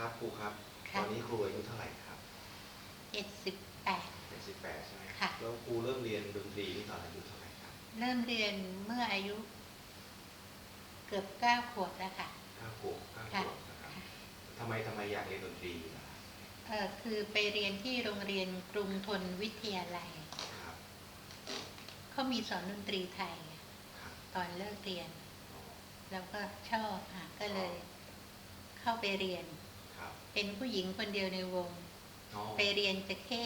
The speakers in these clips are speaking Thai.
ครับครูครับค่ะตอนนี้ครูอายุเท่าไหร่ครับเจ็ดสิบแปดเป็นสิบแปดใช่ไหมค่ะ แล้วครูเริ่มเรียนดนตรีนี่ตอนอายุเท่าไหร่ครับเริ่มเรียนเมื่ออายุเกือบเก้าขวบแล้วค่ะ เก้าขวบเก้าขค่ะวบนะครับทำไมทำไมอยากเรียนดนตรีล่ะเออคือไปเรียนที่โรงเรียนกรุงทนวิทยาลัย ครับเขามีสอนดนตรีไทย ครับตอนเลิกเรียนอ๋อแล้วก็ชอบค่ะก็เลยเข้าไปเรียนครับ เป็นผู้หญิงคนเดียวในวงอ๋อไปเรียนจะเข้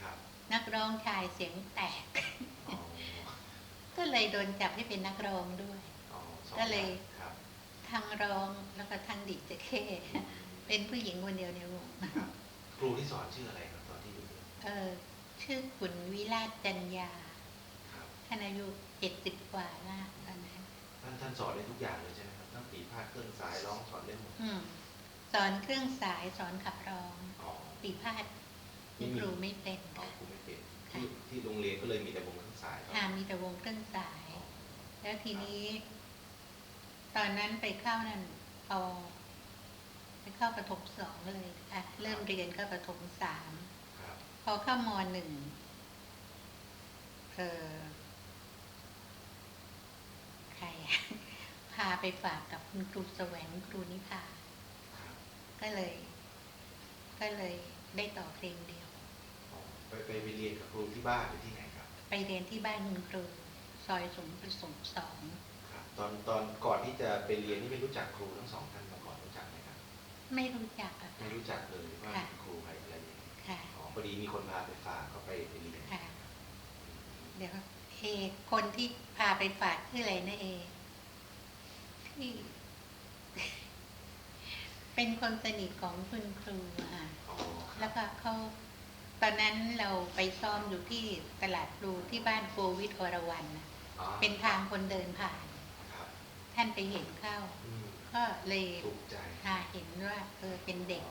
ครับนักร้องชายเสียงแตกอ๋อก็เลยโดนจับให้เป็นนักร้องด้วยอ๋อสองก็เลยางครับทั้งร้องแล้วก็ทั้งดิดจะเข้เป็นผู้หญิงคนเดียวในวงครับครูที่สอนชื่ออะไรครับตอนที่อยู่เรียนเออชื่อขุนวิราชจันยาครับท่านอายุเจ็ดสิบกว่าแล้วตอนนั้นท่านท่านสอนได้ทุกอย่างเลยใช่ไหมครับทั้งปีพาดเครื่องสายร้องสอนได้หมดอืม สอนเครื่องสายสอนขับร้องอ๋อปีพาดคุณครูไม่เป็นอ๋อค่ะครูไม่เป็นค่ะที่ที่โรงเรียนก็เลยมีแต่วงเครื่องสายครับหามีแต่วงเครื่องสาย แล้วทีนี้ ตอนนั้นไปเข้านั่นเอาไปเข้าประถมสองเลยค่ะ เริ่มเรียนก็ประถมสามครับพอเข้ามหนึ่งเออใครอะพาไปฝากกับคุณครูแสวงครูนิพาครับ ก็เลย ก็เลยได้ต่อเพลงเดียวอ๋อไปไปไปเรียนกับครูที่บ้านหรือที่ไหนครับ ไปเรียนที่บ้านคุณครูซอยสมประสงค์สองครับตอนตอนก่อนที่จะไปเรียนนี่ไม่รู้จักครูทั้งสองท่านมาก่อนรู้จักไหมครับ ไม่รู้จักอะไม่ค่ะรู้จักเลยว่าค่ะเป็นครูใครอะไรยังไงค่ะ อ๋อพอดีมีคนพาไปฝากก็ไปไปเรียนค่ะ เดี๋ยวเอคนที่พาไปฝากชื่ออะไรนะเอที่ เป็นคนสนิทของคุณครูอะค่ะอ๋อครัแล้บวก็เขาตอนนั้นเราไปซ้อมอยู่ที่ตลาดพลูที่บ้านโกวิทอรวันน่ะอ๋อเป็นทางคนเดินผ่านครับท่านไปเห็นเข้าอืมก็เลยถูกใจหาเห็นว่าเออเป็นเด็ก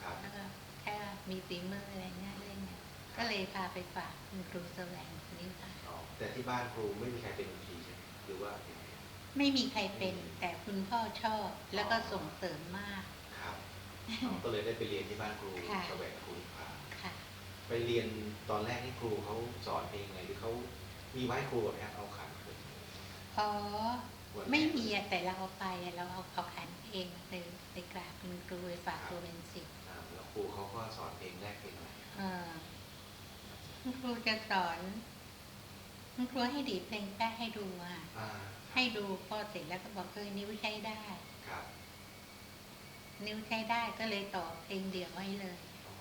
ครับแล้วก็แค่มีฝีมืออะไรเงี้ยเล่นเนี่ยก็เลยพาไปฝากคุณครูแสวงคนนี้ค่ะอ๋อแต่ที่บ้านครูไม่มีใครเป็นดนตรีใช่ไหมหรือว่ายังไงไม่มีใครเป็นแต่คุณพ่อชอบแล้วก็ส่งเสริมมากครับอ๋อ ก็เลยได้ไปเรียนที่บ้านครูค่ะแสวงครูนิพาค่ะ ไปเรียนตอนแรกที่ครูเขาสอนเองไงหรือเขามีไว้ครูแบบนี้เอาขันขึ้นอ๋อ วันไม่แรกมีอะแต่เราเอาไปอะเราเอาเอาขันเองไปไปกราบคุณครูไปฝากครูเป็นสิทธิ์อ่าแล้วครูเขาก็สอนเพลงแรกเพลงอะไรเออคุณครูจะสอนคุณครูให้ดีดเพลงแป๊ะให้ดูอะ อ่าให้ดูพอเสร็จแล้วก็บอกเออนิ้วใช้ได้ ครับ นิ้วใช้ได้ก็เลยต่อเพลงเดียวให้เลยอ๋อ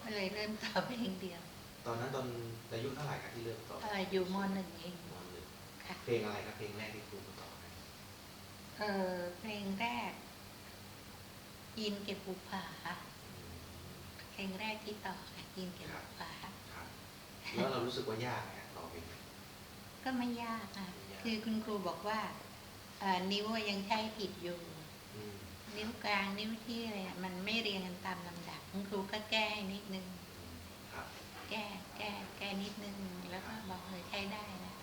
ก็เลยเริ่มต่อเพลงเดียว ตอนนั้นตอนอายุเท่าไหร่ครับที่เริ่มสอนเอออยู่มหนึ่งเองมหนึ่งค่ะเพลงอะไรครับเพลงแรกที่ครูเขาสอนให้เออเพลงแรกยินเก็บบุผาอืมเพลงแรกที่ต่อค่ะยินเก็บบุผาครับแล้วเรารู้สึกว่ายากไหมฮะต่อเพลงนี้ก็ไม่ยากอะไม่ยากคือคุณครูบอกว่าเอ่อนิ้วยังใช้ผิดอยู่อืม นิ้วกลางนิ้วที่อะไรอะมันไม่เรียงกันตามลำดับคุณครูก็แก้ให้นิดนึงอืมครับ แก้แก้แก้นิดนึง แล้วก็บอกเลยใช้ได้นะ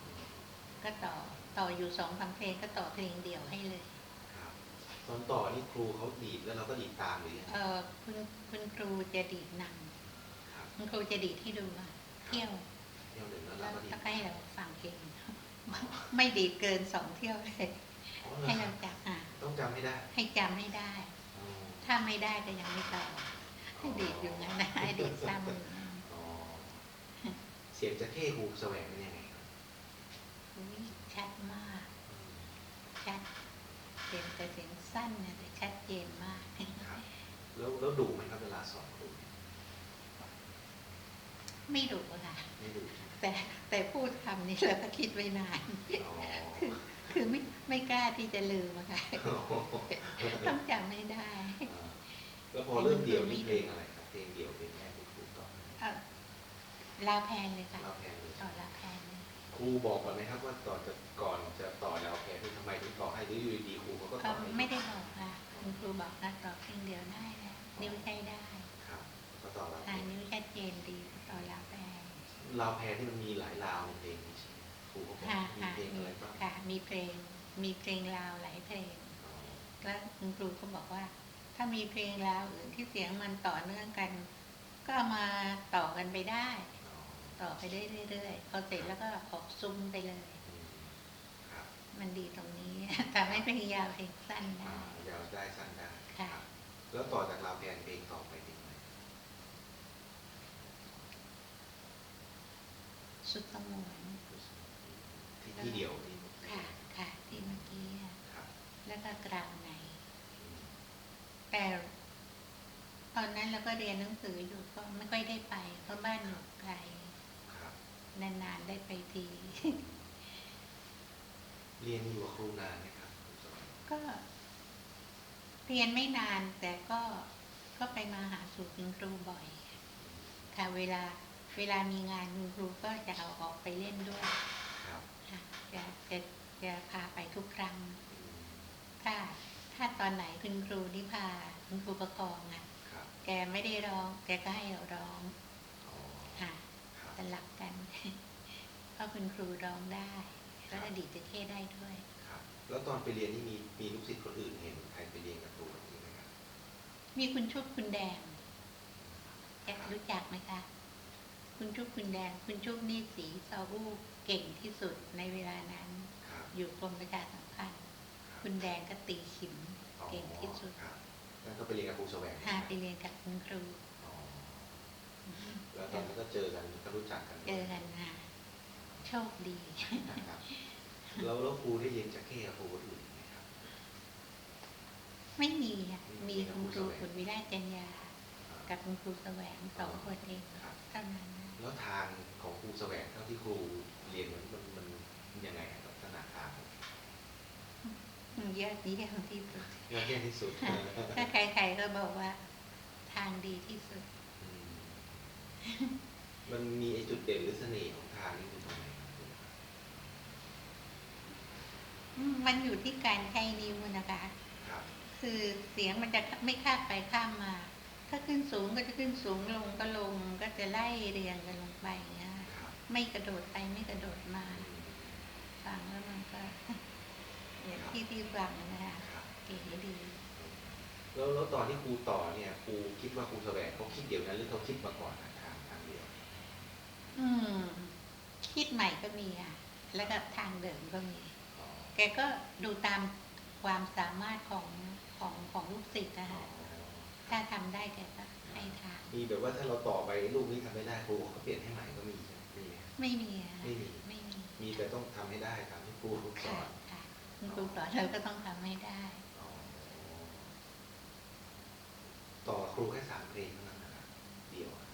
ก็ต่อต่ออยู่สองสามเพลงก็ต่อเพลงเดียวให้เลย ครับ ตอนต่อนี่ครูเขาดีดแล้วเราก็ดีดตามหรือยังไงเออคุณคุณครูจะดีดนครับำคุณครูจะดีดให้ดูอะเที่ยวเที่ยวหนึ่งแล้วแล้เราวก็ดีดก็ให้เราฟังเองไม่ดีดเกินสองเที่ยวเลย อ๋อเหรอให้เราจับอะต้อง จำให้ได้ ให้จำให้ได้อ๋อถ้าไม่ได้ก็ยังไม่ต่อให้ดีดอยู่งั้นนะให้ดีดซ้ำอยู่งั้นอ๋อเสียงจะเข้ครูแสวงเป็นยังไงครับอุ๊ยชัดมาก ชัดเสียงแต่เสียงสั้นนะแต่ชัดเจนมากครับแล้วแล้วดุไหมครับเวลาสอนครู ไม่ดุอะค่ะ ไม่ดุใช่ไหมแต่แต่พูดคำนี้เราก็คิดไว้นานอ๋อคือไม่ไม่กล้าที่จะลืมอะค่ะ ต้องจำไม่ได้อ่าแล้วพอเริ่มเดี่ยวนี่เพลงอะไรครับเพลงเดี่ยวเพลงแรกที่ครูต่อเอาลาแพนเลยค่ะเราแพนเลยต่อลาแพนเลยครูบอกก่อนไหมครับว่าต่อจะก่อนจะต่อแล้วแพนที่ทำไมถึงต่อให้หรืออยู่ดีๆครูเขาก็ก็ต่อให้ไม่ได้บอกค่ะคุณครูบอกนะต่อเพลงเดียวได้นะนิ้วใช้ได้ ครับก็ต่อเราอ่านิ้วชัดเจนดี ต่อลาแพนเราแพนที่มันมีหลายราวในเพลงนี้ใช่ไหมครูเขาบอกค่ะมีค่ะเพลงมีอะไรบ้างค่ะ มีเพลง มีเพลงลาวหลายเพลงอ๋อแล้วคุณครูก็บอกว่า ถ้ามีเพลงราวอื่นที่เสียงมันต่อเนื่องกัน ก็เอามาต่อกันไปได้ อ๋อต่อไปได้เรื่อยๆพอเสร็จแล้วก็ออกซุ้มไปเลย อืมครับมันดีตรงนี้ ทำให้เพลงยาวเพลงสั้นอ่าได้ยาวได้สั้นได้ค่ะรับแล้วต่อจากราวแพนเพลงต่อไปเป็นไง สุดสมวนที่ที่เดียวที่ค่ะ ค่ะ ที่เมื่อกี้อะครับแล้วก็กลางในอืมแต่ตอนนั้นเราก็เรียนหนังสืออยู่ก็ไม่ค่อยได้ไป เพราะบ้านอยู่ไกล ครับ นานๆได้ไปที เรียนอยู่กับครูนานไหมครับคุณสวัสดิ์ก็ เรียนไม่นานแต่ก็ก็ไปมาหาสู่คุณครูบ่อย ค่ะเวลา เวลามีงานคุณครูก็จะเอาออกไปเล่นด้วยครับค่ะจะจะจะพาไปทุกครั้งอืมถ้าถ้าตอนไหนคุณครูนิพาคุณครูประคองอะครับแกไม่ได้ร้องแกก็ให้เราร้องอ๋อค่ะครับสลับกัน เพราะคุณครูร้องได้แล้วก็ดีดจะเทศได้ด้วย ครับ แล้วตอนไปเรียนนี่มีมีลูกศิษย์คนอื่นเห็นใครไปเรียนกับครูแบบนี้ไหมครับมีคุณชุบคุณแดงแกรู้จักไหมคะ คุณชุบคุณแดง คุณชุบนี่สีซอบูเก่งที่สุดในเวลานั้นครับอยู่กรมประชาสัมพันธ์คุณแดงก็ตีขิมอ๋อเก่งที่สุดครับแล้วก็ไปเรียนกับครูแสวงพาไปเรียนกับคุณครูอ๋อแล้วตอนนั้นก็เจอกันก็รู้จักกันเจอกันนะโชคดีนะครับแล้วแล้วครูได้เรียนจากเข้กับครูคนอื่นไหมครับ ไม่มีอะมีมีคุณครูครูแสวงคุณวิราชจัญญากับคุณครูแสวงสองคนเอง แล้วทางของครูแสวงเท่าที่ครูเรียนมันมันมันมันยังไงครับลักษณะทางมันยอดเยี่ยมที่สุดยอดเยี่ยมที่สุดถ้าใครๆก็บอกว่า ทางดีที่สุดอืมมันมีไอ้จุดเด่นหรือเสน่ห์ของทางนี้คือตรงไหนครับครูอืมมันอยู่ที่การใช้นิ้วนะคะครับคือเสียงมันจะไม่ข้ามไปข้ามมา ถ้าขึ้นสูงก็จะขึ้นสูงลงก็ลงก็จะไล่เรียงกันลงไปอย่างเงี้ยครับไม่กระโดดไปไม่กระโดดมาอืมฟังแล้วมันก็อย่างที่ที่ฟังนะคะครับเก๋ดีแล้วแล้วตอนที่ครูต่อเนี่ยครูคิดว่าครูแสวงเขาคิดเดี๋ยวนั้นหรือเขาคิดมาก่อนนะทางทางเดียว อืม คิดใหม่ก็มีอะ แล้วก็ทางเดิมก็มีอ๋อแกก็ดูตามความสามารถของของของลูกศิษย์นะคะ ถ้าทำได้แกก็ให้ทางมีแบบว่าถ้าเราต่อไปลูกนี้ทำไม่ได้ครูเขาเปลี่ยนให้ใหม่ก็มีใช่ไหมมีไหมไม่มีอะไม่มีไม่มีมีแต่ต้องทำให้ได้ตามที่ครูสค่ะอนค่ะคุณครูสอนเราก็ต้องทำให้ได้อ๋อต่อครูแค่สามเพลงเท่านั้นนะครับเดียวอะ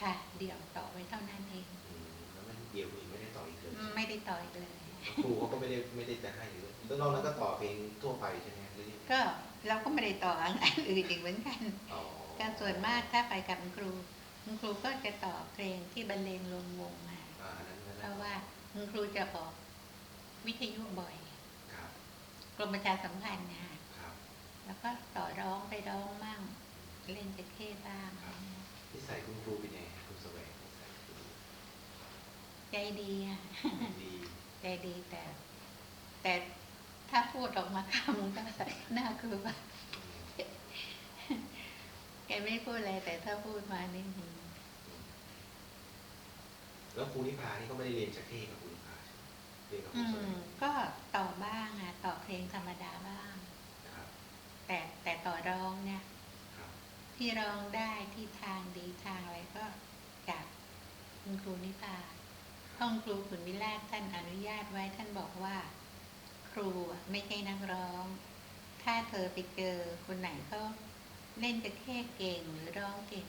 ค่ะ เดี๋ยวต่อไว้เท่านั้นเองอืมแล้วไม่เดียวอื่นไม่ได้ต่ออีกเลยไม่ได้ต่ออีกเลยแล้วครูเขาก็ไม่ได้ไม่ได้จะให้เลยแล้วนอกนั้นก็ต่อเพลงทั่วไปใช่ไหมหรือยังไงก็ เราก็ไม่ได้ต่ออันอื่นอีกเหมือนกันอ๋อก็ส่วนมากถ้าไปกับคุณครู คุณครูก็จะต่อเพลงที่บรรเลงรวมวงมาอ่าอันนั้นนั่นเพแหละราะว่าคุณครูจะออกวิทยุบ่อยครับกรมประชาสัมพันธ์นะคะครับแล้วก็ต่อร้องไปร้องมั่ง เล่นจะเข้บ้างครับนิสัยคุณครูเป็นยังไงครูแสวงนิสัยครูใจดีอะดีใจดีแต่ แต่ ถ้าพูดออกมาคำก็น่ากลัวอืมแกไม่พูดอะไรแต่ถ้าพูดมานี่หืมแล้วครูนิพานี่ก็ไม่ได้เรียนจากเทกับครูนิพาใช่ไหมเรียนกับคอืรูแสวมงก็ต่อบ้างอะต่อเพลงธรรมดาบ้างครับแต่แต่ต่อร้องเนี่ยครับที่ร้องได้ที่ทางดีทางอะไรก็จากคุณครูนิพาห้องครูขุนวิราชท่านอนุญาตไว้ท่านบอกว่าค รูอะไม่ใช่นักร้อง ถ้าเธอไปเจอคนไหนเขาเล่นจะแค่เก่งหรือร้องเก่ง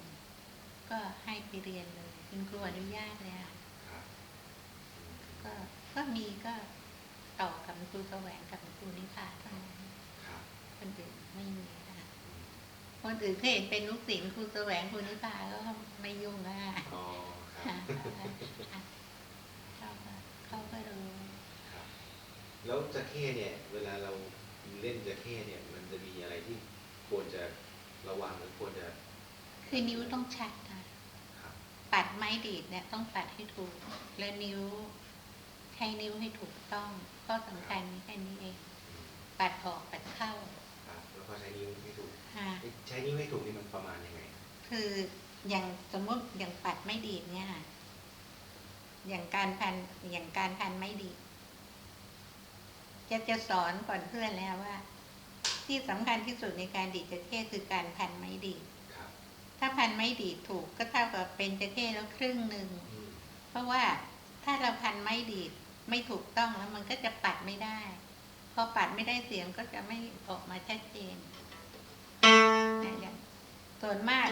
ก็ให้ไปเรียนเลยคุณครูอนุญาตเลยค่ะครับอืมก็ก็มีก็ต่อกับคุณครูแสวงกับคุณครูนิพาเท่านั้นครับคนอื่นไม่มีค่ะอืมคนอื่นเคยเห็นเป็นลูกศิษย์ครูแสวงครูนิพาก็ไม่ยุ่งอะอ๋อครับเขาก็เขาก็รู้ครับ แล้วจะเข้เนี่ย เวลาเราเล่นจะเข้เนี่ย มันจะมีอะไรที่ควรจะระวังหรือควรจะ คือนิ้วต้องชัดนะครับปัดไม้ดีดเนี่ยต้องปัดให้ถูก และนิ้วใช้นิ้วให้ถูกต้อง ก็สำคัญแค่นี้เองอืมปัดออกปัดเข้าครับแล้วพอใช้นิ้วไม่ถูกค่ะใช้นิ้วไม่ถูกนี่มันประมาณยังไง คืออย่างสมมติอย่างปัดไม่ดีดเนี่ยค่ะอย่างการพันอย่างการพันไม่ดีด จะจะสอนก่อนเพื่อนแล้วว่า ที่สำคัญที่สุดในการดีดจะเข้คือการพันไม่ดีดครับถ้าพันไม่ดีดถูกก็เท่ากับเป็นจะเข้แล้วครึ่งหนึ่งอืมเพราะว่าถ้าเราพันไม่ดีดไม่ถูกต้องแล้วมันก็จะปัดไม่ได้ พอปัดไม่ได้เสียงก็จะไม่ออกมาชัดเจนนะอย่างส่วนมาก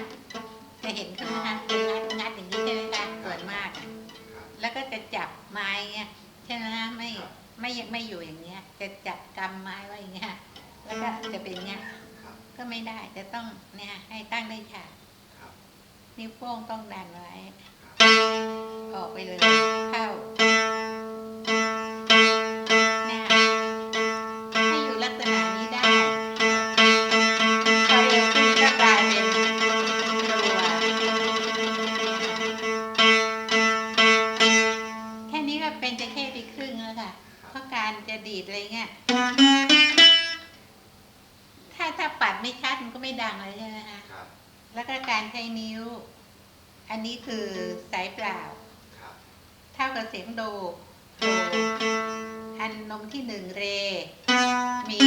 จะเห็นใช่ไหมคะเป็นงัดงัดอย่างนี้ใช่ไหมคะส่วนมากอะครับแล้วก็จะจับไม้เงี้ยใช่ไหมคะไม่ครับ ไม่ไม่อยู่อย่างเงี้ย จะจับกำไม้ไว้อย่างเงี้ยแล้วก็จะเป็นเงี้ยครับก็ไม่ได้จะต้องเนี่ย ให้ตั้งได้ฉากครับนิ้วโป้งต้องดันไว้ครับออกไปเลยเข้า ก็ไม่ดังเลยใช่ไหมคะครับแล้วก็การใช้นิ้ว อันนี้คือสายเปล่า ครับเท่ากับเสียงโดโดอันนมที่หนึ่งเร มี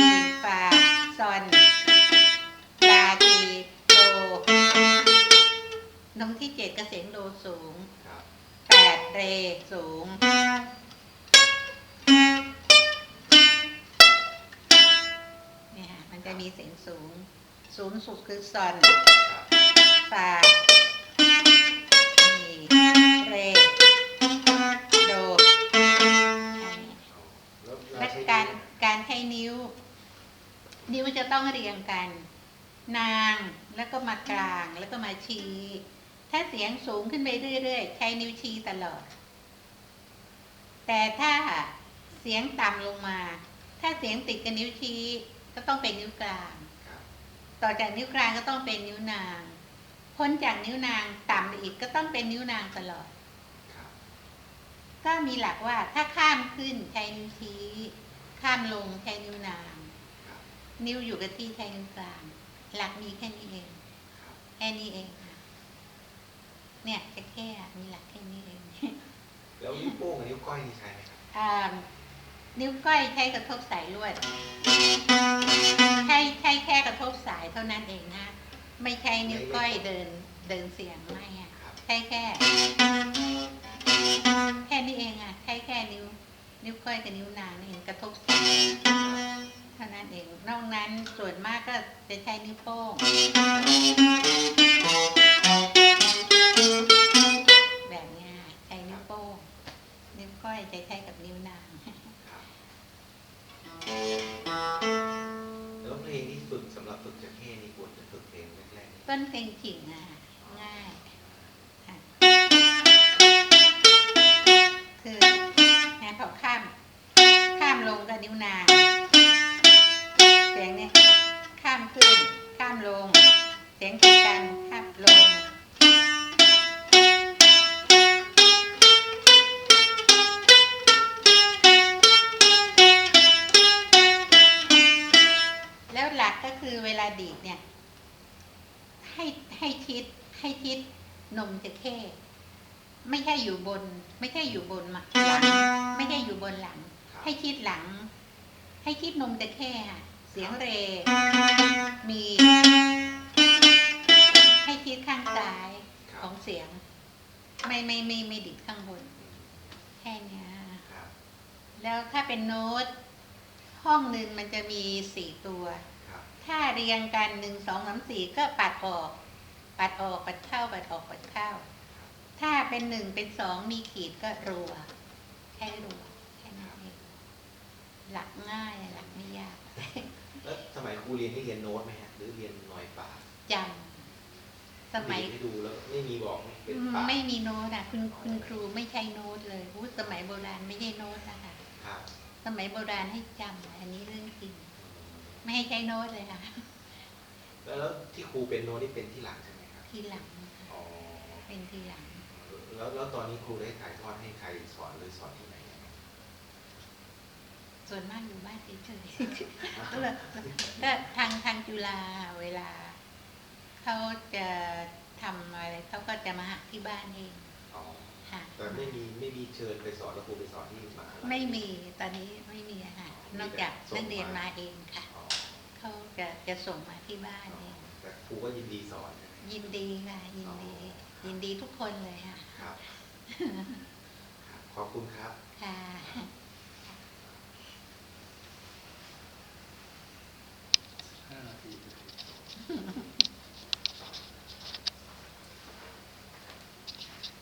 ฟาซอนลาทีโด นมที่เจ็ดก็เสียงโดสูงครับแปดเรสูง เนี่ยค่ะมันจะมีเสียงสูง สูงสุดคือซอนครับฟามีเรโดอันนี้อ๋อแล้วและใช้การนิ้วการใช้นิ้ว นิ้วจะต้องเรียงกัน นางแล้วก็มากลางแล้วก็มาชี้ ถ้าเสียงสูงขึ้นไปเรื่อยๆ ใช้นิ้วชี้ตลอด แต่ถ้าเสียงต่ำลงมา ถ้าเสียงติดกับนิ้วชี้ ก็ต้องเป็นนิ้วกลางครับ ต่อจากนิ้วกลางก็ต้องเป็นนิ้วนาง พ้นจากนิ้วนางต่ำไปอีกก็ต้องเป็นนิ้วนางตลอดครับก็มีหลักว่าถ้าข้ามขึ้นใช้นิ้วชี้ ข้ามลงใช้นิ้วนางครับนิ้วอยู่กับที่ใช้นิ้วกลาง หลักมีแค่นี้เองครับแค่นี้เองค่ะ เนี่ยจะแค่มีหลักแค่นี้เอง แล้วนิ้วโป้งกับนิ้วก้อยนี่ใช้ไหมครับอ่านิ้วก้อยใช้กระทบสายลวดใช้ใช้แค่กระทบสายเท่านั้นเองนะไม่ใช้นิ้วก้อยเดินเดินเสียงไม่อะครับใช้แค่ แค่นี้เองอะใช้แค่นิ้ว นิ้วก้อยกับนิ้วนางนี่เองกระทบสายเท่านั้นเองนอกนั้นส่วนมากก็จะใช้นิ้วโป้งแบบเนี้ยใช้นิ้วโป้งนิ้วก้อยจะใช้กับนิ้วนาง ต้นเพลงกิ่งอะค่ะง่ายค่ะคือแนะพอข้าม ข้ามลงกับนิ้วนางเสียงเนี่ยข้ามขึ้น ข้ามลง เสียงติดกันข้ามลงแล้วหลักก็คือเวลาดีดเนี่ย ให้ให้ชิดให้ชิดนมจะเข้ไม่ใช่อยู่บน ไม่ใช่อยู่บนมาหลังไม่ใช่อยู่บนหลังครับให้ชิดหลัง ให้ชิดนมจะเข้ค่ะ เสียงเร มี ให้ชิดข้างซ้ายครัขบองเสียง ไม่ไม่ไม่ไม่ดิดข้างบนแค่เนี้ยครับแล้วถ้าเป็นโน้ต ห้องหนึ่งมันจะมีสี่ตัวครับ ถ้าเรียงกันหนึ่งสองสามสี่ก็ปัดออก ปัดออกปัดเข้าปัดออกปัดเข้า ถ้าเป็นหนึ่งเป็นสองมีขีดก็รัว แค่รัวแค่นั้นเองหลักง่ายหลักไม่ยากแล้วสมัยครูเรียนนี่เรียนโน้ตไหมฮะหรือเรียนหน่อยป่าจำสมัยดีดให้ดูแล้วไม่มีบอกเป็นป่าไม่มีโน้ตอะคุณคุณครูไม่ใช้โน้ตเลยอู้สมัยโบราณไม่ใช่โน้ตอะค่ะครับสมัยโบราณให้จำอันนี้เรื่องจริง ไม่ให้ใช้โน้ตเลยค่ะ แล้วแล้วที่ครูเป็นโน้ตนี่เป็นที่หลังใช่ไหมครับทีหลังค่ะอ๋อเป็นทีหลัง แล้วแล้วตอนนี้ครูได้ถ่ายทอดให้ใครสอนหรือสอนที่ไหนยังไงส่วนมากอยู่บ้านเฉยๆก็เลยก็ทางทางจุฬาเวลาเขาจะทำอะไรเขาก็จะมาหาที่บ้านเองอ๋อค่ะ แต่ไม่มีไม่มีเชิญไปสอนแล้วครูไปสอนที่มหาลัย ไม่มีตอนนี้ไม่มีอะค่ะ นอกจากนักเรียนมาเองค่ะอ๋อ เขาจะจะส่งมาที่บ้านเองแต่ครูก็ยินดีสอนยินดีค่ะยินดี ยินดีทุกคนเลยค่ะครับ ขอบคุณครับ ค่ะห้านาที